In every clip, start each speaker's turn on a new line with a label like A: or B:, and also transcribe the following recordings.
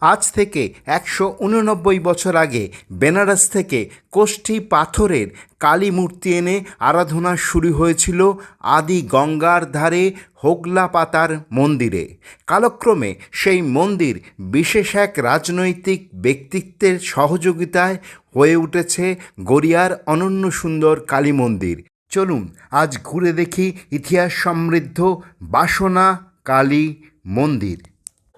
A: আজ থেকে একশো উননব্বই বছর আগে বেনারস থেকে কোষ্ঠী পাথরের কালী মূর্তি এনে আরাধনা শুরু হয়েছিল আদি গঙ্গার ধারে হোগলা পাতার মন্দিরে। কালক্রমে সেই মন্দির বিশেষ এক রাজনৈতিক ব্যক্তিত্বের সহযোগিতায় হয়ে উঠেছে গড়িয়ার অনন্য সুন্দর কালী মন্দির। চলুন আজ ঘুরে দেখি ইতিহাস সমৃদ্ধ বাসনা কালী মন্দির।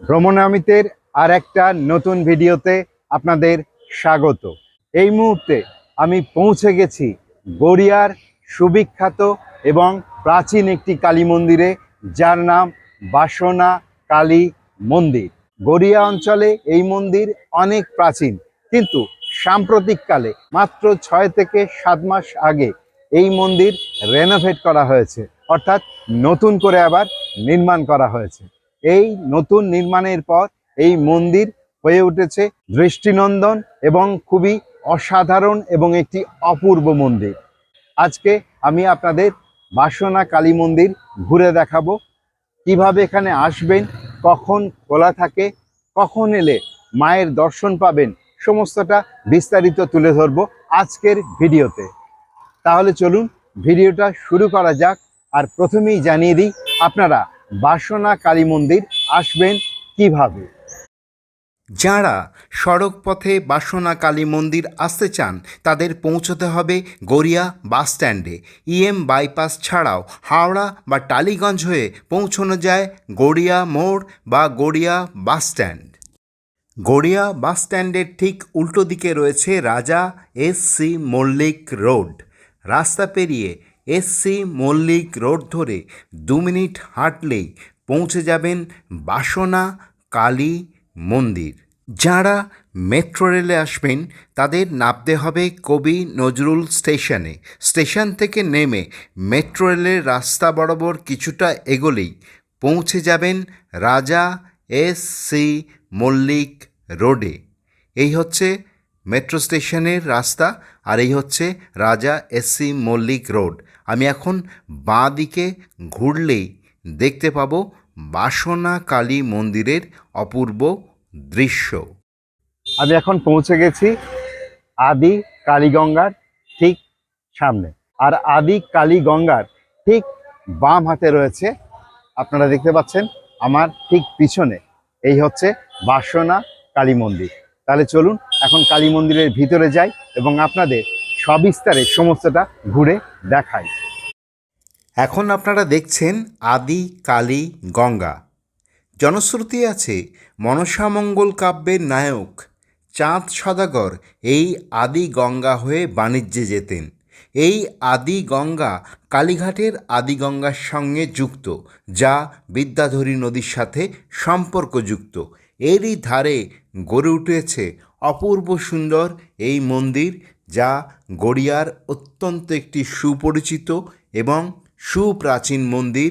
B: ভ্রমণামিতের আর একটা নতুন ভিডিওতে আপনাদের স্বাগত। এই মুহূর্তে আমি পৌঁছে গেছি গড়িয়ার সুবিখ্যাত এবং প্রাচীন একটি কালী মন্দিরে, যার নাম বাসনা কালী মন্দির। গড়িয়া অঞ্চলে এই মন্দির অনেক প্রাচীন, কিন্তু সাম্প্রতিককালে, মাত্র ছয় থেকে সাত মাস আগে, এই মন্দির রেনোভেট করা হয়েছে, অর্থাৎ নতুন করে আবার নির্মাণ করা হয়েছে। এই নতুন নির্মাণের পর এই মন্দির হয়ে উঠেছে দৃষ্টিনন্দন এবং খুবই অসাধারণ এবং একটি অপূর্ব মন্দির। আজকে আমি আপনাদের বাসনা কালী মন্দির ঘুরে দেখাবো। কীভাবে এখানে আসবেন, কখন খোলা থাকে, কখন এলে মায়ের দর্শন পাবেন, সমস্তটা বিস্তারিত তুলে ধরবো আজকের ভিডিওতে। তাহলে চলুন ভিডিওটা শুরু করা যাক আর প্রথমেই জানিয়ে দিই, আপনারা বাসনা কালী মন্দির আসবেন কীভাবে?
A: যাঁরা সড়ক পথে বাসনা কালী মন্দির আসতে চান, তাদের পৌঁছতে হবে গড়িয়া বাস স্ট্যান্ডে। ইএম বাইপাস ছাড়াও হাওড়া বা টালিগঞ্জ হয়ে পৌঁছানো যায় গড়িয়া মোড় বা Garia bus stand. Garia bus স্ট্যান্ডের ঠিক উল্টো দিকে রয়েছে রাজা এস সি মল্লিক রোড। রাস্তা পেরিয়ে এস সি মল্লিক রোড ধরে দু মিনিট হাঁটলেই পৌঁছে যাবেন বাসনা কালী মন্দির। যারা মেট্রো রেলে আসবেন, তাদের নামতে হবে কবি নজরুল স্টেশনে। স্টেশন থেকে নেমে মেট্রো রেলের রাস্তা বরাবর কিছুটা এগোলেই পৌঁছে যাবেন রাজা এস সি মল্লিক রোডে। এই হচ্ছে মেট্রো স্টেশনের রাস্তা আর এই হচ্ছে রাজা এস সি মল্লিক রোড। আমি এখন বাঁ দিকে ঘুরলেই দেখতে পাবো বাসনা কালী মন্দিরের অপূর্ব দৃশ্য।
B: আমি এখন পৌঁছে গেছি আদি কালীগঙ্গার ঠিক সামনে। আর আদি কালীগঙ্গার ঠিক বাম হাতে রয়েছে আপনারা দেখতে পাচ্ছেন আমার ঠিক পিছনে। এই হচ্ছে বাসনা কালী মন্দির। তাহলে চলুন এখন কালী মন্দিরের ভিতরে যাই এবং আপনাদের সবিস্তারে সমস্তটা ঘুরে দেখাই।
A: এখন আপনারা দেখছেন আদি কালী গঙ্গা জনশ্রুতি আছে, মনসামঙ্গল কাব্যের নায়ক চাঁদ সদাগর এই আদি গঙ্গা হয়ে বাণিজ্যে যেতেন। এই আদি গঙ্গা কালীঘাটের আদি গঙ্গার সঙ্গে যুক্ত, যা বিদ্যাধরী নদীর সাথে সম্পর্কযুক্ত। এরই ধারে গড়ে উঠেছে অপূর্ব সুন্দর এই মন্দির, যা গড়িয়ার অত্যন্ত একটি সুপরিচিত এবং সুপ্রাচীন মন্দির,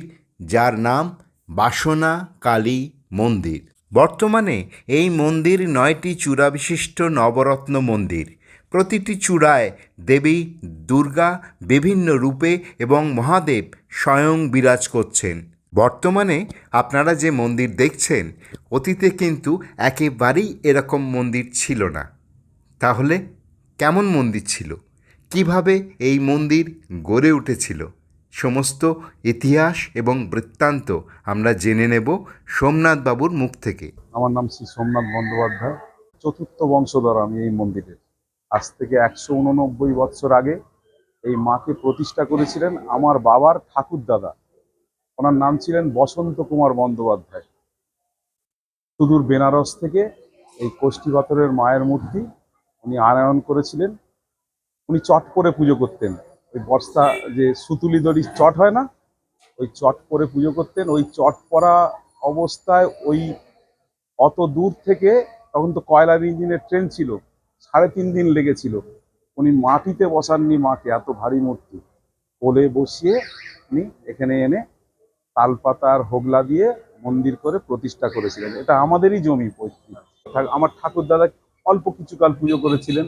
A: যার নাম বাসনা, কালী, মন্দির। বর্তমানে এই মন্দির নয়টি চূড়া বিশিষ্ট নবরত্ন মন্দির। প্রতিটি চূড়ায় দেবী, দুর্গা বিভিন্ন রূপে এবং মহাদেব স্বয়ং বিরাজ করছেন। বর্তমানে আপনারা যে মন্দির দেখছেন, অতীতে কিন্তু একেবারেই এরকম মন্দির ছিল না। তাহলে কেমন মন্দির ছিল? কীভাবে এই মন্দির গড়ে উঠেছিল? সমস্ত ইতিহাস এবং বৃত্তান্ত আমরা জেনে নেব সোমনাথ বাবুর মুখ থেকে।
C: আমার নাম শ্রী সোমনাথ বন্দ্যোপাধ্যায়, চতুর্থ বংশধর আমি এই মন্দিরের আজ থেকে একশো উননব্বই বৎসর আগে এই মাকে প্রতিষ্ঠা করেছিলেন আমার বাবার ঠাকুর দাদা ওনার নাম ছিলেন বসন্ত কুমার বন্দ্যোপাধ্যায়। সুদূর বেনারস থেকে এই কোষ্ঠী পাথরের মায়ের মূর্তি উনি আনয়ন করেছিলেন। উনি চট করে পুজো করতেন। ওই বর্ষা যে সুতুলি দড়ির চট হয় না, ওই চট করে পুজো করতেন। ওই চট পরা অবস্থায় ওই অত দূর থেকে তখন তো কয়লার ইঞ্জিনের ট্রেন ছিল, সাড়ে তিন দিন লেগেছিল। উনি মাটিতে বসাননি মাকে, এত ভারী মূর্তি। কোলে বসিয়ে উনি এখানে এনে তালপাতার হোগলা দিয়ে মন্দির করে প্রতিষ্ঠা করেছিলেন। এটা আমাদেরই জমি পৈতৃক। আমার ঠাকুর দাদা অল্প কিছুকাল পুজো করেছিলেন।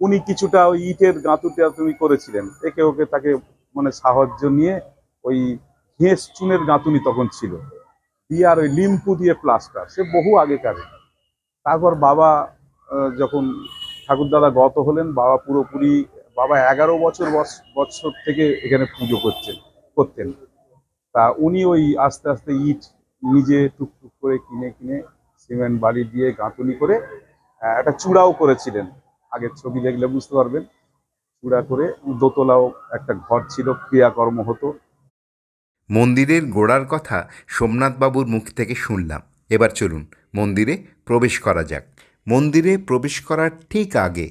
C: উনি কিছুটা ওই ইটের গাঁতুটা তুমি করেছিলেন। একে ওকে তাকে মানে সাহায্য নিয়ে ওই ঘেঁস চুনের গাঁতুনি তখন ছিল। দিয়ে আর ওই লিম্পু দিয়ে প্লাস্টার। সে বহু আগেকার। তারপর বাবা যখন ঠাকুরদাদা গত হলেন, বাবা পুরোপুরি, বাবা এগারো বছর বছ- বছর থেকে এখানে পুজো করছেন, করতেন। তা উনি ওই আস্তে আস্তে ইট নিজে টুকটুক করে কিনে কিনে সিমেন্ট বালি দিয়ে গাঁথুনি করে একটা চূড়াও করেছিলেন। আগের ছবি দেখলে বুঝতে পারবেন। চূড়া করে দোতলাও একটা ঘর ছিল, ক্রিয়াকর্ম হতো।
A: মন্দিরের গোড়ার কথা সোমনাথবাবুর মুখ থেকে শুনলাম। এবার চলুন, মন্দিরে প্রবেশ করা যাক। মন্দিরে প্রবেশ করার ঠিক আগে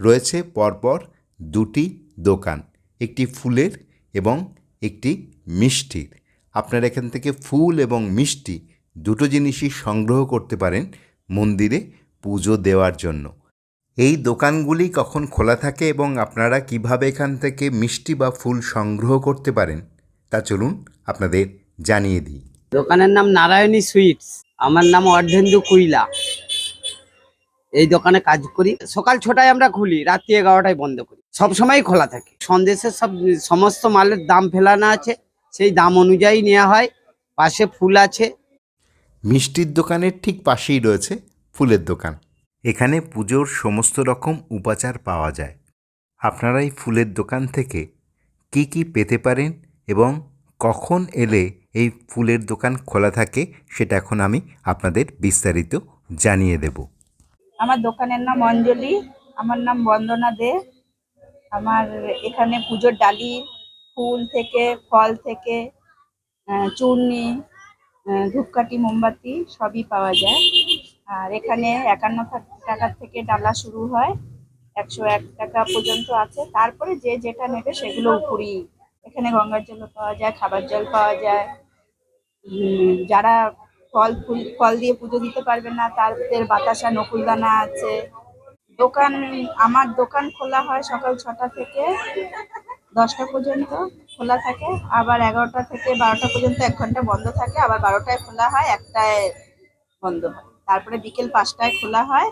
A: রয়েছে পরপর দুটি দোকান, একটি ফুলের এবং একটি মিষ্টির। আপনারা এখান থেকে ফুল এবং মিষ্টি দুটো জিনিসই সংগ্রহ করতে পারেন মন্দিরে পুজো দেওয়ার জন্য। এই দোকানগুলি কখন খোলা থাকে এবং আপনারা কীভাবে এখান থেকে মিষ্টি বা ফুল সংগ্রহ করতে পারেন তা চলুন আপনাদের জানিয়ে দিই।
D: দোকানের নাম নারায়ণী সুইটস আমার নাম অর্ধেন্দু কুইলা। এই দোকানে কাজ করি। সকাল ছটায় আমরা খুলি রাত্রি এগারোটায় বন্ধ করি। সব সময় খোলা থাকে। সন্দেশের সব সমস্ত মালের দাম ফেলানো আছে সেই দাম অনুযায়ী নেওয়া হয়। পাশে ফুল আছে।
A: মিষ্টির দোকানের ঠিক পাশেই রয়েছে ফুলের দোকান। এখানে পুজোর সমস্ত রকম উপাচার পাওয়া যায়। আপনারা এই ফুলের দোকান থেকে কি কি পেতে পারেন এবং কখন এলে এই ফুলের দোকান খোলা থাকে সেটা এখন আমি আপনাদের বিস্তারিত জানিয়ে দেব।
E: আমার দোকানের নাম অঞ্জলি, আমার নাম বন্দনা দে। আমার এখানে পুজোর ডালি, ফুল থেকে, ফল থেকে চূর্ণি ধূপকাঠি, মোমবাতি সবই পাওয়া যায়। আর এখানে একান্ন টাকা থেকে ডালা শুরু হয়, একশো এক টাকা পর্যন্ত আছে। তারপরে যে যেটা নেবে সেগুলো উপরি। এখানে গঙ্গার জলও পাওয়া যায়, খাবার জল পাওয়া যায়। যারা ফল ফুল, ফল দিয়ে পুজো দিতে পারবে না, তাদের বাতাসা, নকুলদানা আছে। দোকান, আমার দোকান খোলা হয় সকাল ছটা থেকে দশটা পর্যন্ত খোলা থাকে। আবার এগারোটা থেকে বারোটা পর্যন্ত এক ঘণ্টা বন্ধ থাকে, আবার বারোটায় খোলা হয়, একটায় বন্ধ হয়। তারপরে বিকেল পাঁচটায় খোলা হয়,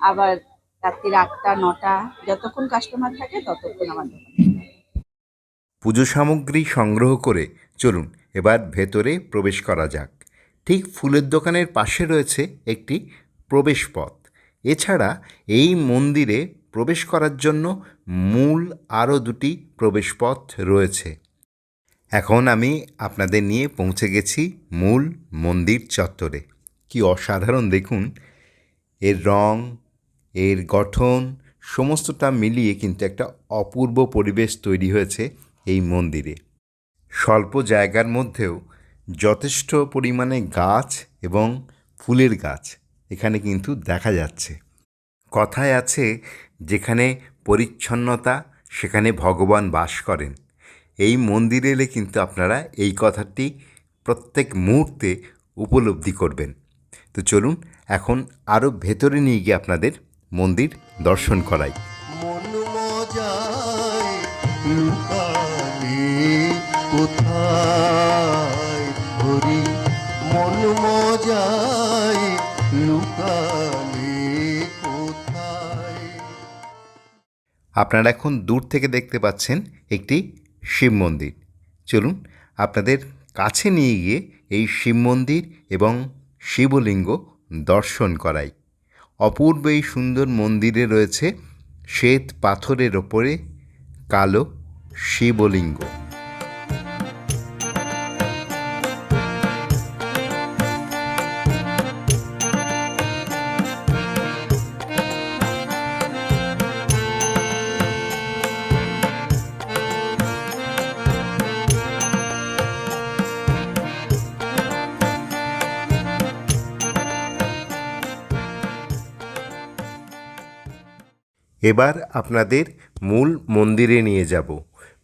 E: আবার রাত্রির আটটা, নটা, যতক্ষণ কাস্টমার থাকে ততক্ষণ আমার
A: পুজো সামগ্রী সংগ্রহ করে চলুন এবার ভেতরে প্রবেশ করা যাক। ঠিক ফুলের দোকানের পাশে রয়েছে একটি প্রবেশপথ এছাড়া এই মন্দিরে প্রবেশ করার জন্য মূল আরও দুটি প্রবেশপথ রয়েছে। এখন আমি আপনাদের নিয়ে পৌঁছে গেছি মূল মন্দির চত্বরে। কি অসাধারণ দেখুন। এর রং, এর গঠন, সমস্তটা মিলিয়ে কিন্তু একটা অপূর্ব পরিবেশ তৈরি হয়েছে এই মন্দিরে। স্বল্প জায়গার মধ্যেও যথেষ্ট পরিমাণে গাছ এবং ফুলের গাছ এখানে কিন্তু দেখা যাচ্ছে। কথায় আছে, যেখানে পরিচ্ছন্নতা, সেখানে ভগবান বাস করেন। এই মন্দিরে এলে কিন্তু আপনারা এই কথাটি প্রত্যেক মুহূর্তে উপলব্ধি করবেন। তো চলুন এখন আরও ভেতরে নিয়ে গিয়ে আপনাদের মন্দির দর্শন করাই।
F: মজায় লুকালে কোথায় হরি মন মজায় লুকালে কোথায়?
A: আপনারা এখন দূর থেকে দেখতে পাচ্ছেন একটি শিব মন্দির। চলুন আপনাদের কাছে নিয়ে গিয়ে এই শিব মন্দির এবং শিবলিঙ্গ দর্শন করাই। অপূর্ব এই সুন্দর মন্দিরে রয়েছে শ্বেত পাথরের ওপরে কালো শিবলিঙ্গ। এবার আপনাদের মূল মন্দিরে নিয়ে যাব।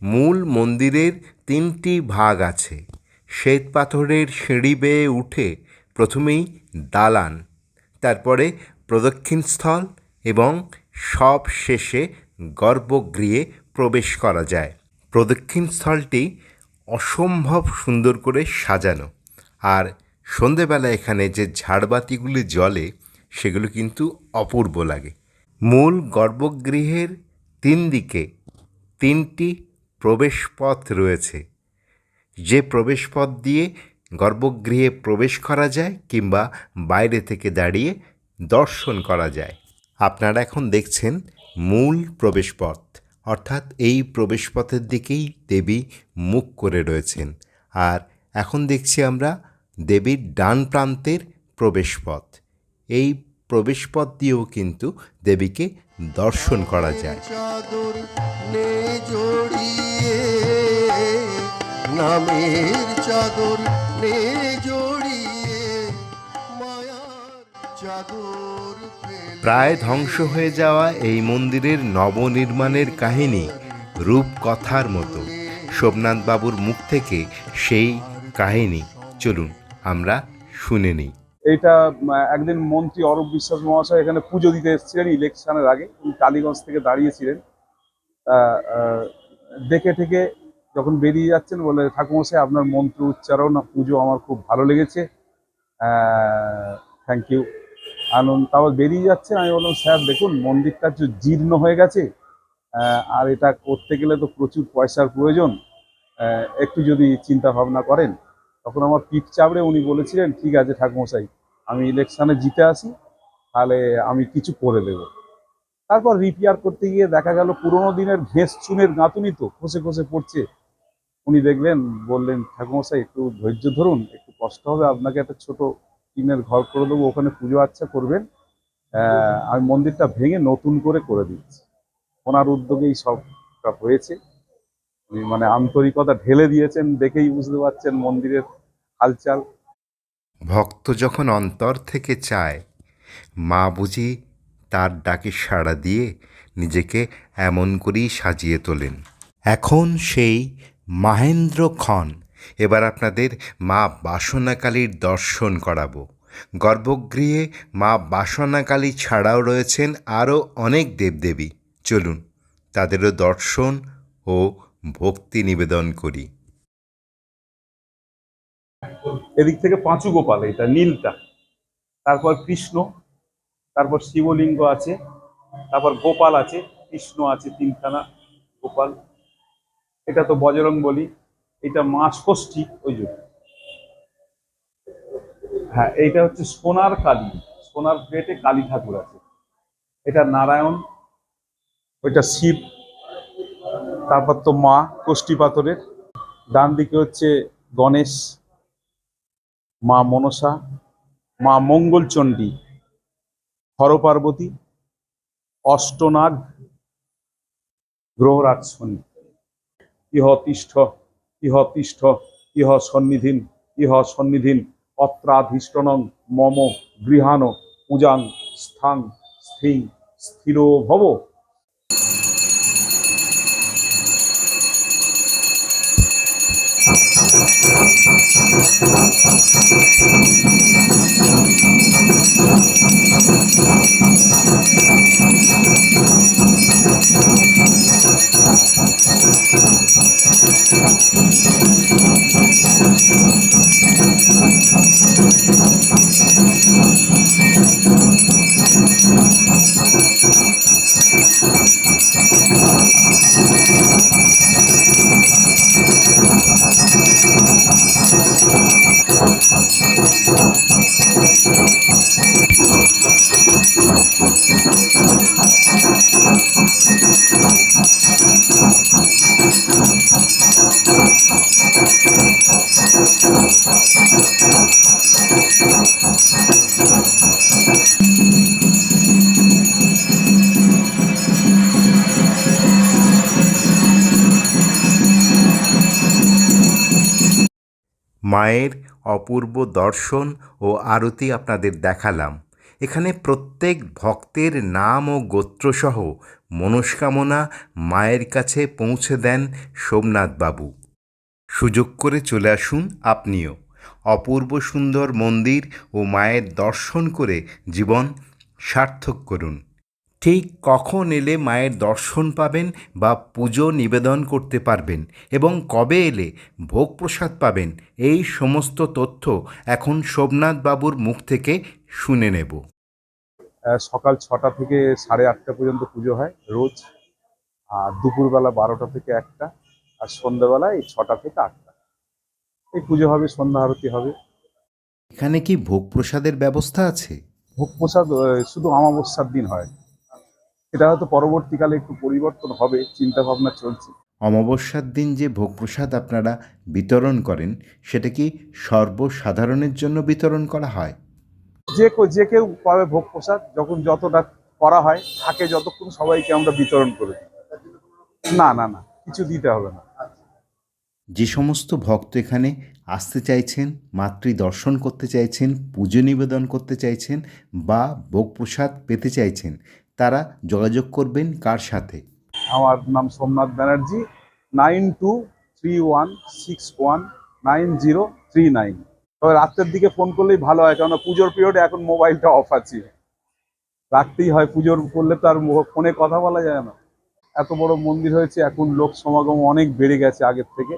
A: মূল মন্দিরের তিনটি ভাগ আছে। শ্বেত পাথরের সিঁড়ি বেয়ে উঠে প্রথমেই দালান, তারপরে প্রদক্ষিণস্থল এবং সব শেষে গর্ভগৃহে প্রবেশ করা যায়। প্রদক্ষিণস্থলটি অসম্ভব সুন্দর করে সাজানো আর সন্ধেবেলা এখানে যে ঝাড়বাতিগুলি জ্বলে সেগুলো কিন্তু অপূর্ব লাগে। মূল গর্ভগৃহের তিন দিকে তিনটি প্রবেশপথ রয়েছে। যে প্রবেশপথ দিয়ে গর্ভগৃহে প্রবেশ করা যায় কিংবা বাইরে থেকে দাঁড়িয়ে দর্শন করা যায়। আপনারা এখন দেখছেন মূল প্রবেশপথ, অর্থাৎ এই প্রবেশপথের দিকেই দেবী মুখ করে রয়েছেন। আর এখন দেখছি আমরা দেবীর ডান প্রান্তের প্রবেশপথ। এই প্রবেশপথ দিয়েও কিন্তু দেবীকে দর্শন করা যায়।
F: চাদর নে জড়িয়ে নামের চাদর নে জড়িয়ে মায়ার চাদর
A: প্রায় ধ্বংস হয়ে যাওয়া এই মন্দিরের নবনির্মাণের কাহিনী রূপকথার মতো। সোমনাথ বাবুর মুখ থেকে সেই কাহিনী। চলুন আমরা শুনে নিই।
C: এইটা একদিন মন্ত্রী অরূপ বিশ্বাস মহাশয় এখানে পুজো দিতে এসেছিলেন ইলেকশনের আগে। উনি টালিগঞ্জ থেকে দাঁড়িয়েছিলেন। দেখে থেকে যখন বেরিয়ে যাচ্ছেন বলে ঠাকুমশাই আপনার মন্ত্র উচ্চারণ, পুজো আমার খুব ভালো লেগেছে। থ্যাংক ইউ আনন্দ, তারপর বেরিয়ে যাচ্ছেন। আমি বললাম, স্যার, দেখুন, মন্দিরটা একটু জীর্ণ হয়ে গেছে। আর এটা করতে গেলে তো প্রচুর পয়সার প্রয়োজন। একটু যদি চিন্তা ভাবনা করেন তখন আমার পিঠ চাপড়ে উনি বলেছিলেন, ঠিক আছে ঠাকুমশাই আমি ইলেকশনে জিতে আসি, তাহলে আমি কিছু করে দেব। তারপর রিপেয়ার করতে গিয়ে দেখা গেল পুরোনো দিনের ঘেঁস চুনের গাঁথুনি তো খসে খসে পড়ছে। উনি দেখলেন, বললেন ঠাকুমশাই একটু ধৈর্য ধরুন, একটু কষ্ট হবে, আপনাকে একটা ছোট টিনের ঘর করে দেবো, ওখানে পুজো আচ্ছা করবেন। আমি মন্দিরটা ভেঙে নতুন করে করে দিচ্ছি। ওনার উদ্যোগেই সবটা হয়েছে। মানে আন্তরিকতা ঢেলে দিয়েছেন, দেখেই বুঝতে পারছেন মন্দিরের হালচাল।
A: ভক্ত যখন অন্তর থেকে চায়, মা বুঝি তার ডাকে সাড়া দিয়ে নিজেকে এমন করেই সাজিয়ে তোলেন। এখন সেই মাহেন্দ্র খন এবার আপনাদের মা বাসনাকালীর দর্শন করাবো। গর্ভগৃহে মা বাসনাকালী ছাড়াও রয়েছেন আরও অনেক দেবদেবী। চলুন, তাদেরও দর্শন ও ভক্তি নিবেদন করি।
C: এদিক থেকে পাঁচু গোপাল এটা নীলটা। তারপর কৃষ্ণ, তারপর শিবলিঙ্গ আছে, তারপর গোপাল আছে, কৃষ্ণ আছে তিনখানা, গোপাল। এটা তো বজরং বলি, এটা মা ষষ্ঠী ওই জন্য হ্যাঁ এইটা হচ্ছে সোনার কালী, সোনার প্লেটে কালী ঠাকুর আছে। এটা নারায়ণ, ওইটা শিব তারপর তো মা, কষ্টি পাথরের। ডান দিকে হচ্ছে গণেশ, মা মনসা, মা মঙ্গলচণ্ডী, হরপার্বতী, অষ্টনাগ গ্রহরাজ শনি ইহ তিষ্ঠ ইহ তিষ্ঠ, ইহ সন্নিধিন ইহ সন্নিধিন, অত্রাধিষ্ঠনং মম গৃহাণ পূজাং স্থাং, স্থিং, স্থির ভব। Thank you.
A: মায়ের অপূর্ব দর্শন ও আরতি আপনাদের দেখালাম। এখানে প্রত্যেক ভক্তের নাম ও গোত্রসহ মনস্কামনা মায়ের কাছে পৌঁছে দেন সোমনাথবাবু। সুযোগ করে চলে আসুন আপনিও। অপূর্ব সুন্দর মন্দির ও মায়ের দর্শন করে জীবন সার্থক করুন। ঠিক কখন এলে মায়ের দর্শন পাবেন বা পুজো নিবেদন করতে পারবেন এবং কবে এলে ভোগ প্রসাদ পাবেন এই সমস্ত তথ্য এখন সোমনাথ বাবুর মুখ থেকে শুনে নেব।
C: সকাল ছটা থেকে সাড়ে আটটা পর্যন্ত পুজো হয় রোজ আর দুপুরবেলা বারোটা থেকে একটা আর সন্ধ্যাবেলা এই ছটা থেকে আটটা। এই পুজো হবে সন্ধ্যা আরতি হবে।
A: এখানে কি ভোগ প্রসাদের ব্যবস্থা আছে?
C: ভোগ প্রসাদ শুধু অমাবস্যার দিন হয়। এটা হয়তো পরবর্তীকালে একটু পরিবর্তন হবে চিন্তা ভাবনা চলছে।
A: অমাবস্যার দিন যে ভোগ প্রসাদ আপনারা বিতরণ করেন সেটা কি সর্বসাধারণের জন্য বিতরণ করা হয়?
C: যে যে কেউ পাবে ভোগ প্রসাদ যখন যতটা করা হয় থাকে যতক্ষণ সবাইকে আমরা বিতরণ করে দিই। না না না কিছু দিতে হবে না।
A: যে সমস্ত ভক্ত এখানে আসতে চাইছেন মাতৃ দর্শন করতে চাইছেন পুজো নিবেদন করতে চাইছেন বা ভোগ প্রসাদ পেতে চাইছেন তারা যোগাযোগ করবেন কার সাথে?
C: আমার নাম Somnath Banerjee, nine two three one six one nine zero three nine. তবে রাত্রের দিকে ফোন করলেই ভালো হয়, কেননা পুজোর পিরিয়ডে এখন মোবাইলটা অফ আছে। রাখতেই হয় পুজোর, করলে তো আর ফোনে কথা বলা যায় না। এত বড় মন্দির হয়েছে, এখন লোক সমাগম অনেক বেড়ে গেছে আগের থেকে।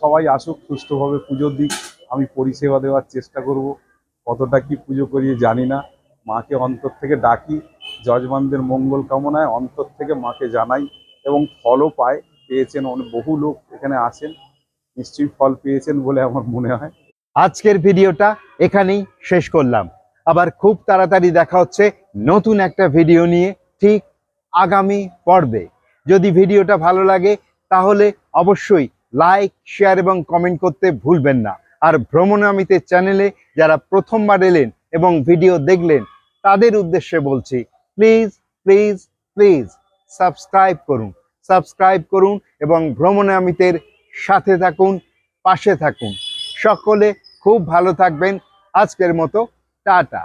C: সবাই আসুক সুষ্ঠুভাবে পুজোর দিক। আমি পরিষেবা দেওয়ার চেষ্টা করব। কতটা কি পুজো করিয়ে জানি না। মাকে অন্তর থেকে ডাকি। যজমানদের মঙ্গল কামনায় অন্তর থেকে মাকে জানাই এবং ফলও পায়, পেয়েছেন অনেক, বহু লোক এখানে আসেন নিশ্চয়ই ফল পেয়েছেন বলে আমার মনে হয়।
B: আজকের ভিডিওটা এখানেই শেষ করলাম। আবার খুব তাড়াতাড়ি দেখা হচ্ছে নতুন একটা ভিডিও নিয়ে ঠিক আগামী পর্বে। যদি ভিডিওটা ভালো লাগে, তাহলে অবশ্যই লাইক, শেয়ার এবং কমেন্ট করতে ভুলবেন না। আর ভ্রমণামিতে চ্যানেলে যারা প্রথমবার এলেন এবং ভিডিও দেখলেন, তাদের উদ্দেশ্যে বলছি প্লিজ প্লিজ প্লিজ সাবস্ক্রাইব করুন। সাবস্ক্রাইব করুন এবং ভ্রমণামিতের সাথে থাকুন, পাশে থাকুন। সকলে খুব ভালো থাকবেন। আজকের মতো, টাটা।